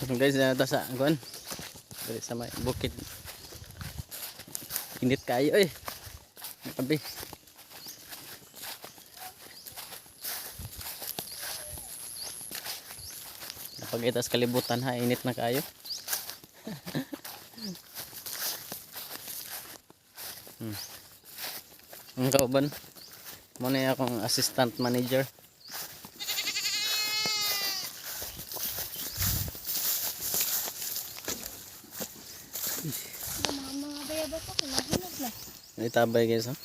Ano guys, na sa kuan. Dali sa may bukid. Init kayo eh. Abi. Napagita sa kalibutan ha, init na kayo. hmm. Ang kauban. Muna akong assistant manager. Mga mga bayabas ako, nahinog na. Itabay guys ha.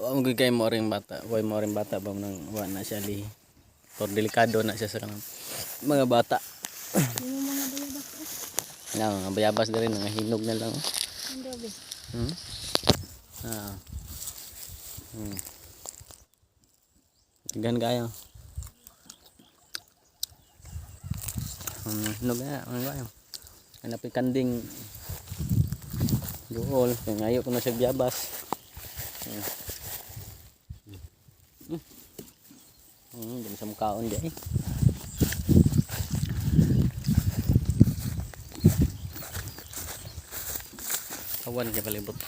Ang gugay mo ring bata. Huwag mo ring bata ba nang wa na siya li. Or delikado na siya sa kanang mga bata. Yung mga bayabas ko. Na mga bayabas na rin, lang. oh. Ang dobe. Hmm? Ah. Hmm. Gan kaya. Hmm, hinog na, ano kaya? Hanapin kanding Duol, kaya ngayon ko na siya biyabas. Hmm. Hmm. Dyan sa mukhaon dyan eh. Awan kay palibot.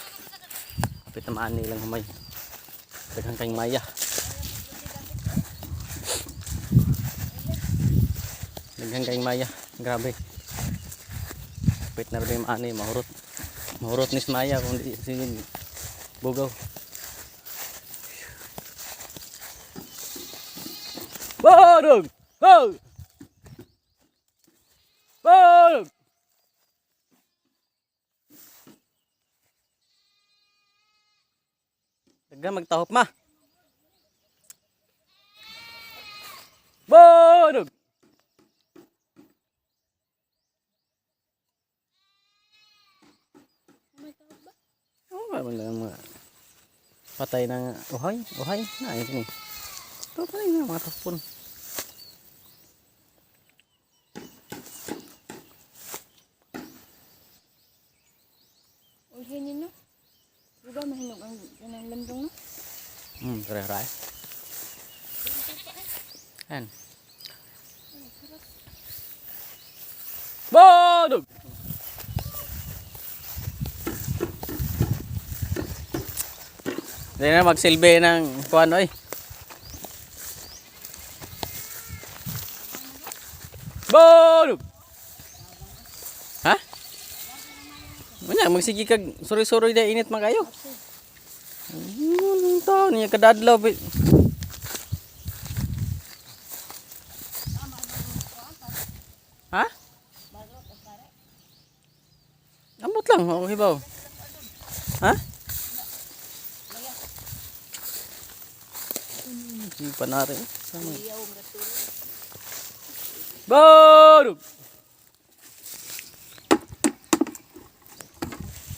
Kapit na maani lang humay. Daghang kayong maya. Daghang kayong maya. Grabe. Kapit na rin yung maani, mahurot. Mahurot ni Maya kung di sige bugaw. Barog! Barog! Barog! Taga magtahop ma. Barog! May tawag ba? Oo, oh, man lang mga patay na nga. Uhay, uhay. Na, ito ni. Patay na mga tapon. Ang hinin no? Di ba mahinog ang ang landong no? Hmm, kare kare. Yan. Badog! Hindi na magsilbi ng kuan oy. Badog! Ha? Wala, magsige kag suri-suri da init man kayo. Ano to? Niya kadadlaw. Ha? Ambot lang, okay ba? Ha? Hindi pa natin. Sama. Barog!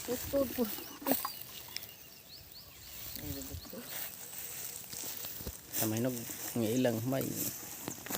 Tutod po. Sa may nog, ng ilang may